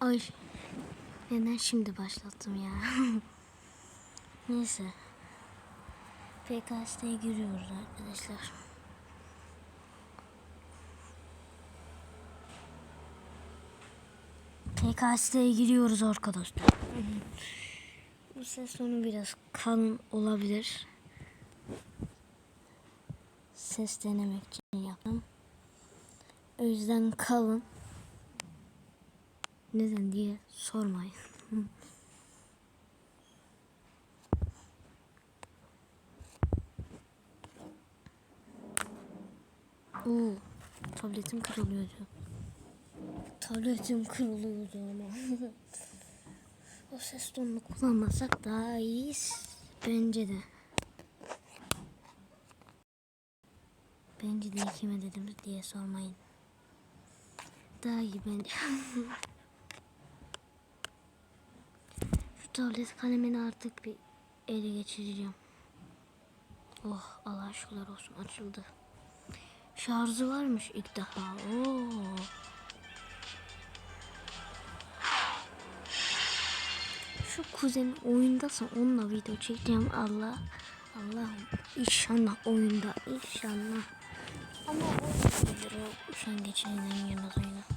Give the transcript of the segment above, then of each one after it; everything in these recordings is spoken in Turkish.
Ay. Neden şimdi başlattım ya? Neyse. PKS'ye giriyoruz arkadaşlar. PKS'ye giriyoruz arkadaşlar. Bu ses tonu biraz kalın olabilir. Ses denemek için yaptım. O yüzden kalın. Neden diye sormayın. Oo, tabletim kırılıyordu. Tabletim kırılıyordu ama. o ses tonunu kullanmasak daha iyi bence de. Bence de kime dedim diye sormayın. Daha iyi bence. Şu tablet kalemini artık bir ele geçireceğim. Oh Allah şükürler olsun açıldı. Şarjı varmış ilk defa. Oo. Şu kuzenin oyundaysa onunla video çekeceğim Allah. Allah'ım inşallah oyunda inşallah. Ama o geçeninden yanaz oyunu.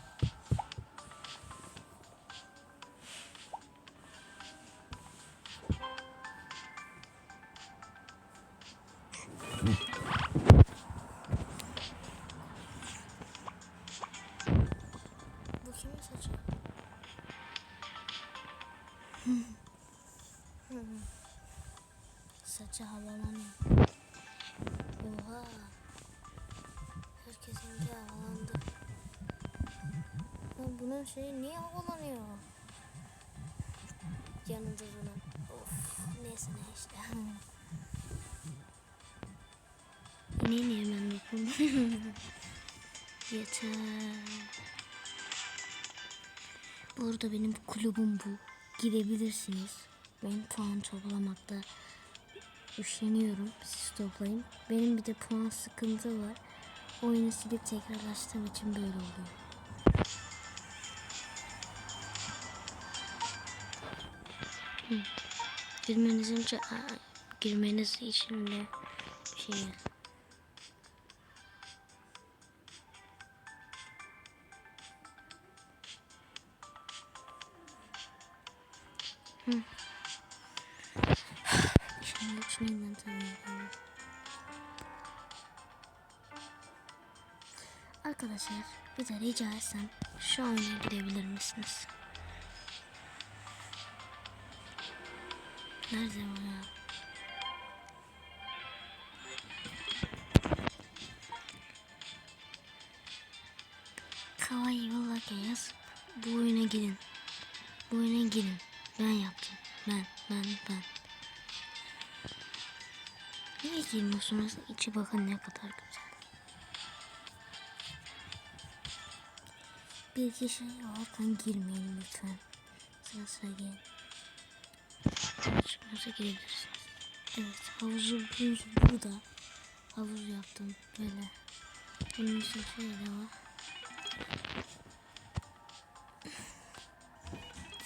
Bunun şeyi niye havalanıyor? Yanında duran. Of. Neyse ne işte. İneğini hemen bakın. Yeter. Bu arada benim kulübüm bu. Gidebilirsiniz. Ben puan toplamakta üşeniyorum. Siz toplayın. Benim bir de puan sıkıntı var. Oyunu silip tekrar açtığım için böyle oluyor. Girmeniz için, girmeniz için de şey. Şimdi içinden tanıyorum. Arkadaşlar bir de rica etsem şu oyuna girebilir misiniz? Nerede bu ya? Kawaii Vallake yazıp bu oyuna girin. Bu oyuna girin. Ben yaptım. Ben, ben, ben. Niye girmiyorsunuz? İçi bakın ne kadar güzel. Bir kişi varken girmeyin lütfen. Sıra sıra gelin. Çıkmasa girebilirsiniz. Evet havuzu havuz burada. Havuz yaptım böyle. Bunun için de var.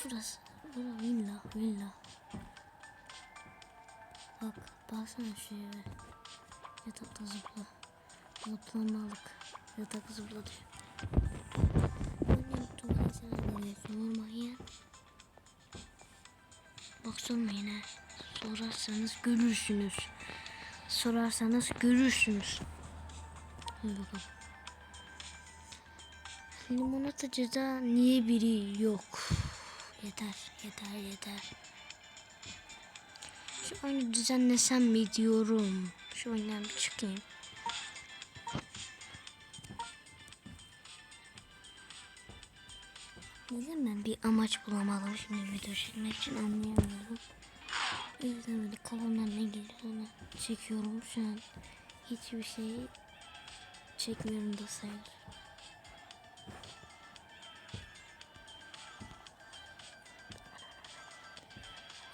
Burası. Burası villa villa. Bak baksana şuraya. Yatakta zıpla. Zıplamalık. Yatak zıpla diyor. Sormayın ha. Sorarsanız görürsünüz. Sorarsanız görürsünüz. Limonatacıda niye biri yok? Yeter, yeter, yeter. Şu oyunu düzenlesem mi diyorum. Şu oyundan bir çıkayım. Neden ben bir amaç bulamadım şimdi video çekmek için anlayamıyorum. O yüzden böyle kafamdan ne geliyor onu çekiyorum. Şu an hiçbir şey çekmiyorum da sayılır.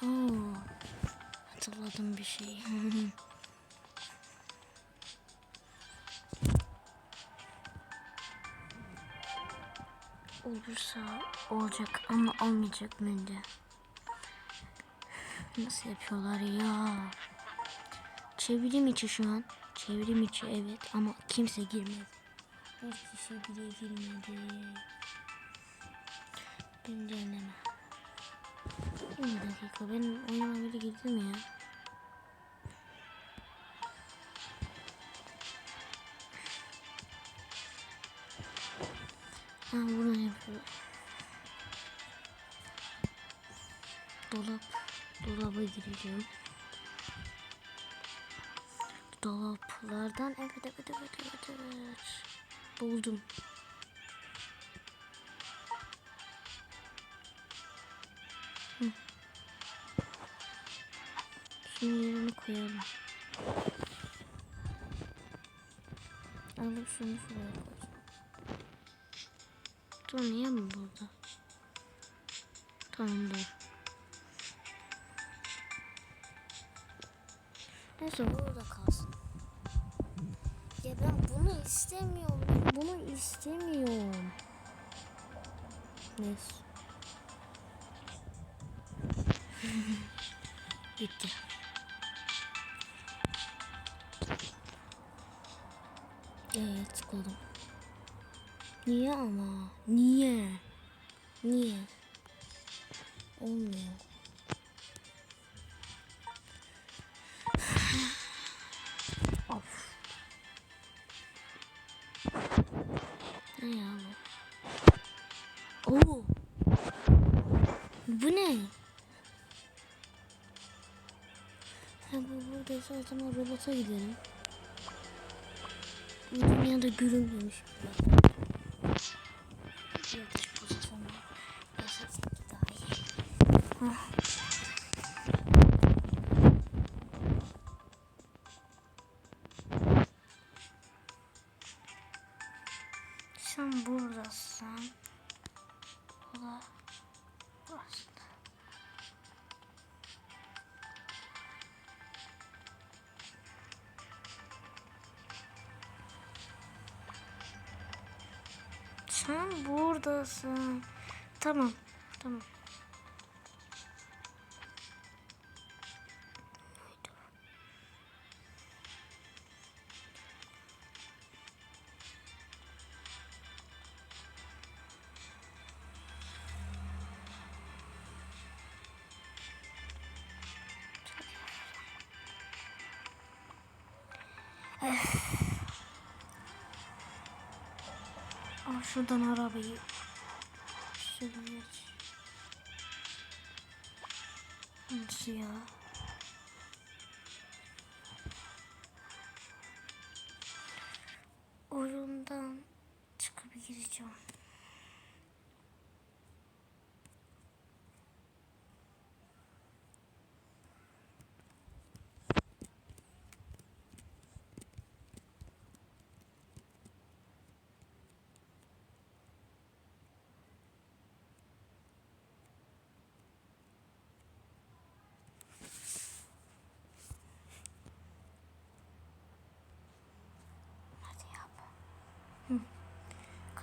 Oo, hatırladım bir şey. olursa olacak ama olmayacak bence. Nasıl yapıyorlar ya? Çevrim içi şu an. Çevrim içi evet ama kimse girmedi. Bir kişi bile girmedi. Ben deneme. Bir dakika benim oyunuma biri girdi mi ya? Ha buradan yapıyor. Dolap. Dolaba gireceğim. Dolaplardan evet evet evet evet evet. Buldum. Şunu yerine koyalım. Alıp şunu şuraya koyacağım. Dur niye mi burada? Tamam dur. Neyse burada kalsın. Ya ben bunu istemiyorum. Ben bunu istemiyorum. Neyse. Bitti. Evet tıkladım. Niye ama? Niye? Niye? Olmuyor. of. Ne ya bu? Oo. Bu ne? Ha bu buradaysa o zaman robota gidelim. Bu dünyada görünmemiş. Sen buradasın. Tamam. Tamam. Şuradan arabayı. Geç. Nasıl ya?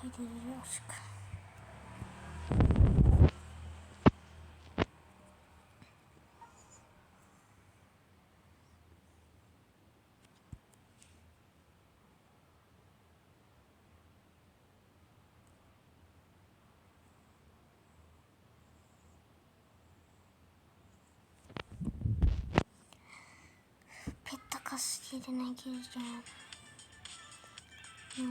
Kaydediyor aşk. Pet takas yerine gireceğim. Ama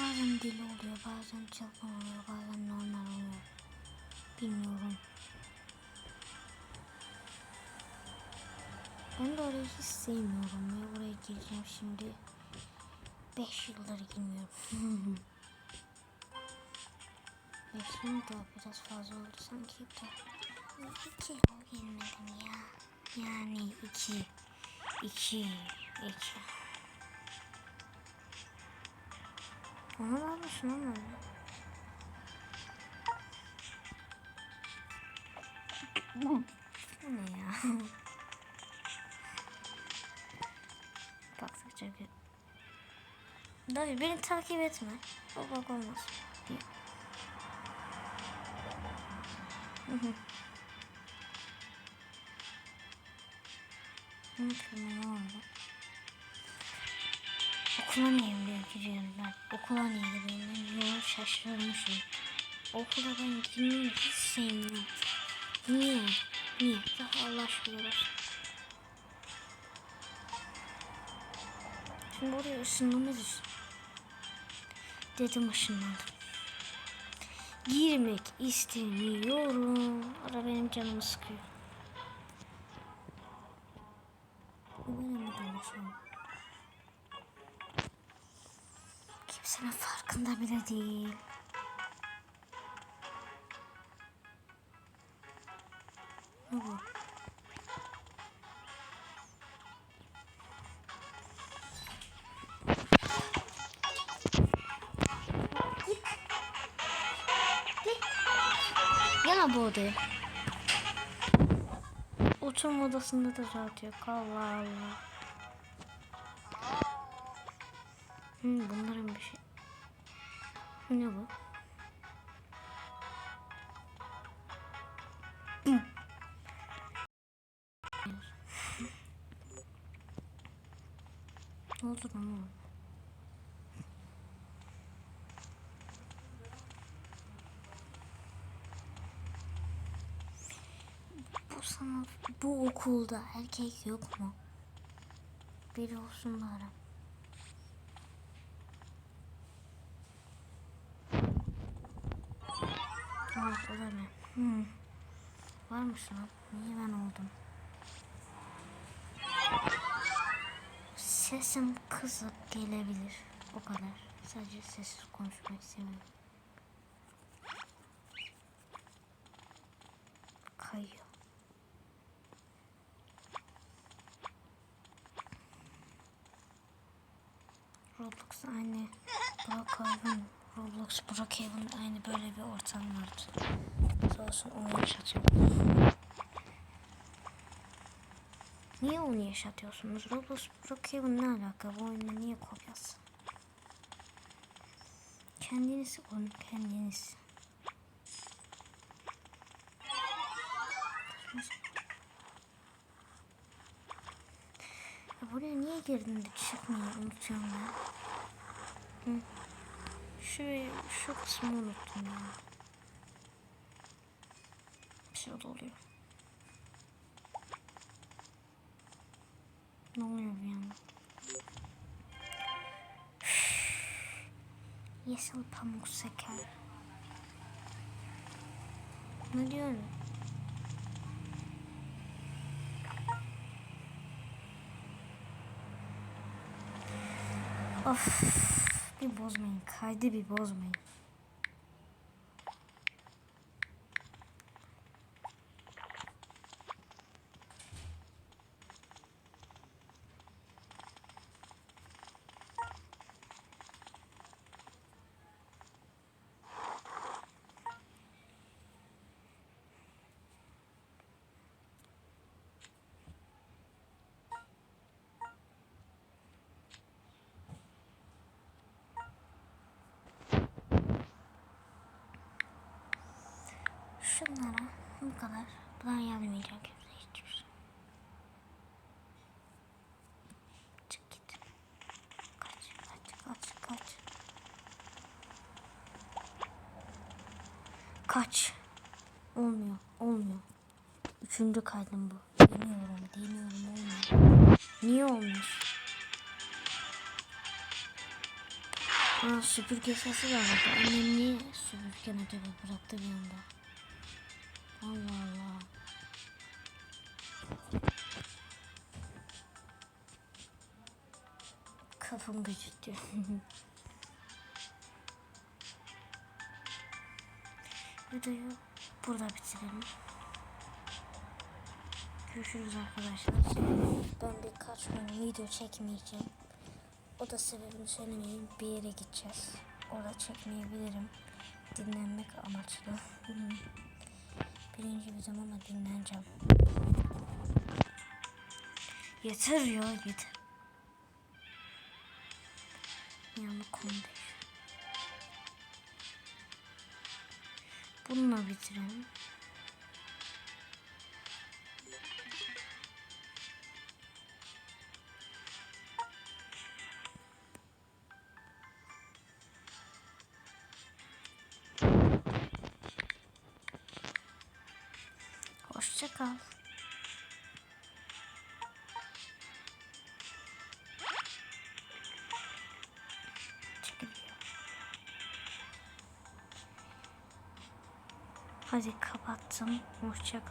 bazen deli oluyor, bazen çılgın oluyor, bazen normal oluyor. Bilmiyorum. Ben de orayı hiç sevmiyorum ya. Oraya gireceğim şimdi. 5 yıldır girmiyorum. 5 yıl da biraz fazla oldu sanki de. 2 yıl girmedim ya. Yani 2. 2. 2. Ona ne yapıyorsun oğlum? Ne ya? Baktıkça bir... Dayı beni takip etme. O bak olmaz. Ne ben orada? Okula niye buraya gidiyorum ben? Okula niye gidiyorum ben? Yol şaşırmışım. Okula ben gitmeyi hiç sevmiyorum. Niye? Niye? Ya Allah aşkına. Şimdi oraya ışınlamız Dedim ışınlandım. Girmek istemiyorum. Ara benim canımı sıkıyor. Farkında bile değil. Ne bu? Gel bu odaya. Oturma odasında da rahat yok. Allah Allah. Hmm, bunların bir şey. Ne bu? Ne oldu lan o? Bu sınıf, bu okulda erkek yok mu? Biri olsun bari. Aa, o da ne? Hmm. Varmış lan. Niye ben oldum? Sesim kısık gelebilir. O kadar. Sadece sessiz konuşmak istemiyorum. Kayıyor. Roblox aynı Brookhaven Roblox Brookhaven aynı böyle bir ortam vardı. Sağ olsun onu yaşatıyor. Niye onu yaşatıyorsunuz? Roblox Brookhaven ne alaka? Bu oyunda niye kopyası? Kendiniz olun kendiniz. Ya buraya niye girdim de çıkmayı unutuyorum ben. Hı. Şurayı, şu kısmı unuttum ya. Bir şey oluyor. Ne oluyor bir anda? Yeşil pamuk seker. Ne diyorsun? Of. Bir bozmayın. Kaydı bir bozmayın. Şunlara bu kadar. Bundan yazmayacağım kimse hiçbir şey. Çık git. Kaç, kaç, kaç, kaç. Kaç. Olmuyor, olmuyor. Üçüncü kaydım bu. Deniyorum, deniyorum, olmuyor. Niye olmuyor? Aa süpürge sesi var. Annem niye süpürgen acaba bıraktı bir anda? Allah Allah. Kafam gıcıktı. Videoyu burada bitirelim. Görüşürüz arkadaşlar. Ben birkaç gün video çekmeyeceğim. O da sebebini söylemeyeyim. Bir yere gideceğiz. Orada çekmeyebilirim. Dinlenmek amaçlı. Birinci videom ama dinleneceğim. Yeter ya yeter. Yani 15. Bununla bitirelim. Hadi kapattım. Hoşça